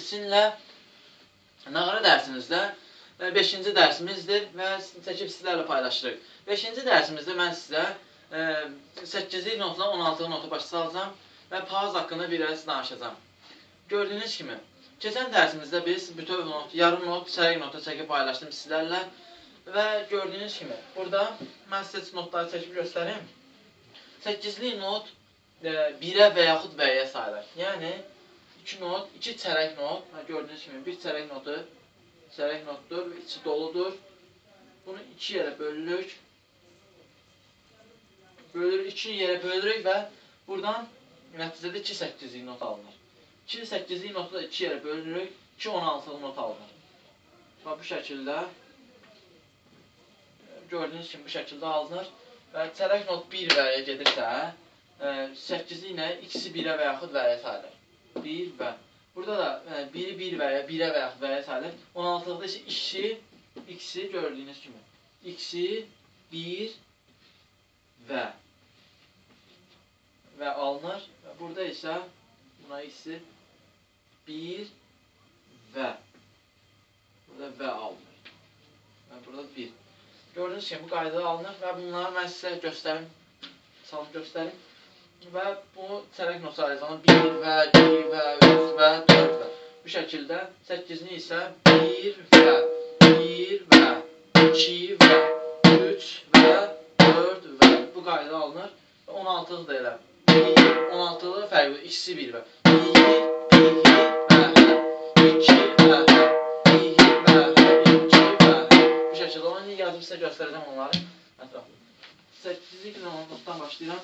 sizinlə nağara dərsimizdə 5-ci dərsimizdir və çəkib sizlərlə paylaşırıq. 5-ci dərsimizdə mən sizə 8-ci notla 16-cı notu başa salacağam və paz haqqında bir az danışacağam. Gördüyünüz kimi, keçən dərsimizdə biz bütöv not, yarım not, çərək nota çəkib paylaşdım sizlərlə və gördüyünüz kimi, burada mən sizə notları çəkib göstərim. 8-li not 1-ə və yaxud və-yə sayılır. Yəni 2 not, 2 çərək not, və gördüyünüz kimi bir çərək notu, çərək notdur və içi doludur. Bunu 2 yerə bölürük. Bölürük, 2 yerə bölürük və buradan nəticədə 2 8-lik not alınır. 2 8-lik notu da 2 yerə bölürük, 2 16-lık not alınır. Və bu şəkildə gördüyünüz kimi bu şəkildə alınır. Və çərək not 1 və-yə gedirsə, 8 ilə ikisi 1-ə və yaxud və-yə sayılır. 1 və Burada da 1-i 1 və-yə, 1-ə və yaxud və-yə sayılır. 16-lıqda isə ikisi, ikisi gördüyünüz kimi. İkisi 1 və və alınır. Və burada isə buna ikisi 1 və burada və alınır. Və burada 1. Gördüyünüz kimi bu qaydada alınır və bunları mən sizə göstərim. Salıb göstərim. Və bu çərək notarizanı 1 və 2 və 3 və 4 və bu şəkildə 8-ni isə 1 və 1 və 2 və 3 və 4 və bu qaydada alınır. Və 16-lıq da elə. 16-lıq fərqli, ikisi 1 və 1, 1 və 2 və 1 və 2 və bu şəkildə onu yazıb sizə göstərəcəm onları ətraflı. 8-lik notdan başlayıram.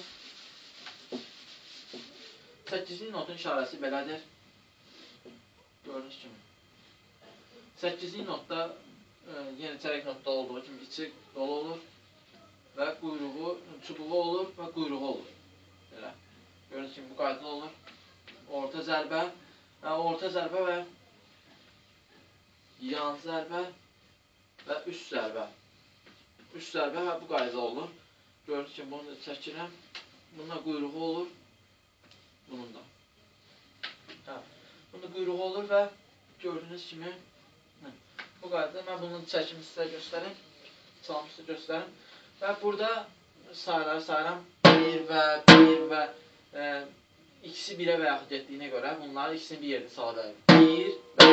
8-ci notun işarəsi belədir. Gördüyünüz kimi. 8-ci notda e, yenə çərək notda olduğu kimi içi dolu olur və quyruğu, çubuğu olur və quyruğu olur. Belə. Gördüyünüz kimi bu qaydada olur. Orta zərbə, və orta zərbə və yan zərbə və üst zərbə. Üst zərbə və bu qaydada olur. Gördüyünüz kimi bunu çəkirəm. Bununla quyruğu olur. Bunun da. Hə. Bunda quyruğu olur və gördüyünüz kimi hə, bu qaydada mən bunu çəkimi sizə göstərim. Çalımı sizə göstərim. Və burada sayıları sayıram. 1 və 1 və e, ikisi 1-ə və yaxud getdiyinə görə bunları ikisini bir yerdə bilərik. 1 və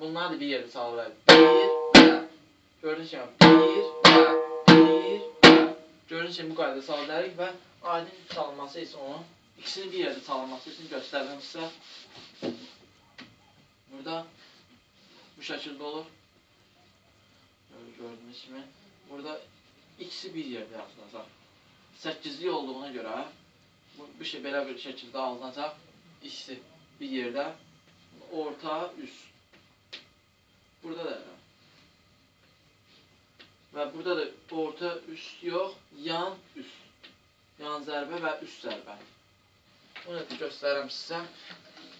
bunlar da bir yerdə bilərik. 1 və gördüyünüz kimi 1 və 1 və gördüyünüz kimi bu qaydada bilərik və aydın çalınması isə onun İkisini bir yerdə çalınması üçün göstərdim sizə. Burada bu şəkildə olur. Gördüyünüz kimi. Burada ikisi bir yerdə yazılacaq. 8-lik olduğuna görə bu, bu şey belə bir şəkildə alınacaq. İkisi bir yerdə. Orta, üst. Burada da. Və burada da orta, üst yox, yan, üst. Yan zərbə və üst zərbə. Bunu göstərirəm sizə.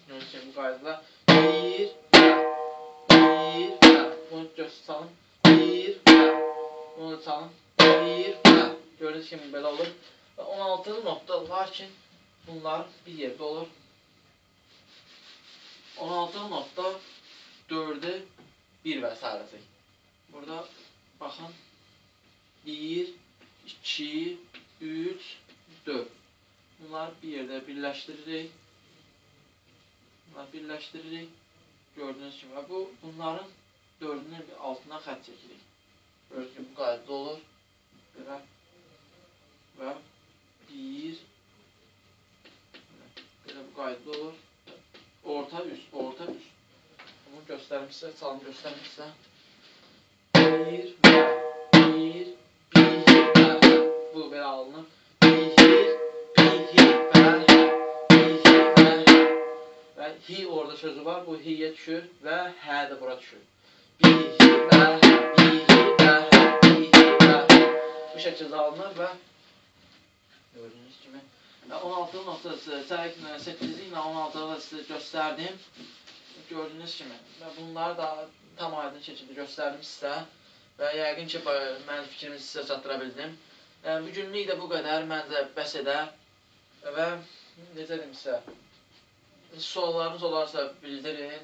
Görün ki, bu qaydada 1 və 1 və bunu göstərim. 1 və bunu çalın. 1 və gördüyünüz kimi belə olur. Və 16 notda lakin bunlar bir yerdə olur. 16 notda 4-ü 1 və sayılacaq. Burada baxın 1 2 3 4 Bunları bir yerdə birləşdiririk. Bunları birləşdiririk. Gördüyünüz kimi. Bu, bunların dördünün altından xət çəkirik. Gördüyünüz kimi bu qaydada olur. Belə. Və bir. Belə bu qaydada olur. Orta üst, orta üst. Bunu göstərim sizə, çalım göstərim hi orada sözü var. Bu hiyə düşür və hə də bura düşür. Bir hi və hə, bir hi və hə, bir hi və hə. Bu şəkildə alınır və gördüyünüz kimi. Və 16 noktası, çərək 8 ilə 16 da sizə göstərdim. Gördüyünüz kimi. Və bunları da tam aydın şəkildə göstərdim sizə. Və yəqin ki, mən fikrimi sizə çatdıra bildim. Bu günlük də bu qədər. Məncə bəs edər. Və necə deyim sizə, suallarınız olarsa bildirin.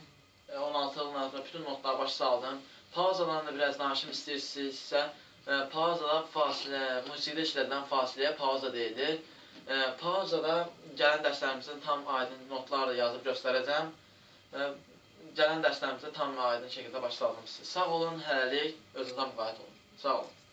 e, 16 ilin altında bütün notları başa saldım. Pauzadan da biraz danışım istəyirsinizsə, e, pauzada fasilə, musiqidə işlədilən fasiləyə pauza deyilir. E, pauzada gələn dərslərimizin tam aydın notlarla yazıb göstərəcəm. E, gələn dərslərimizdə tam aydın şəkildə başa saldım sizi. Sağ olun, hələlik, özünüzdən müqayət olun. Sağ olun.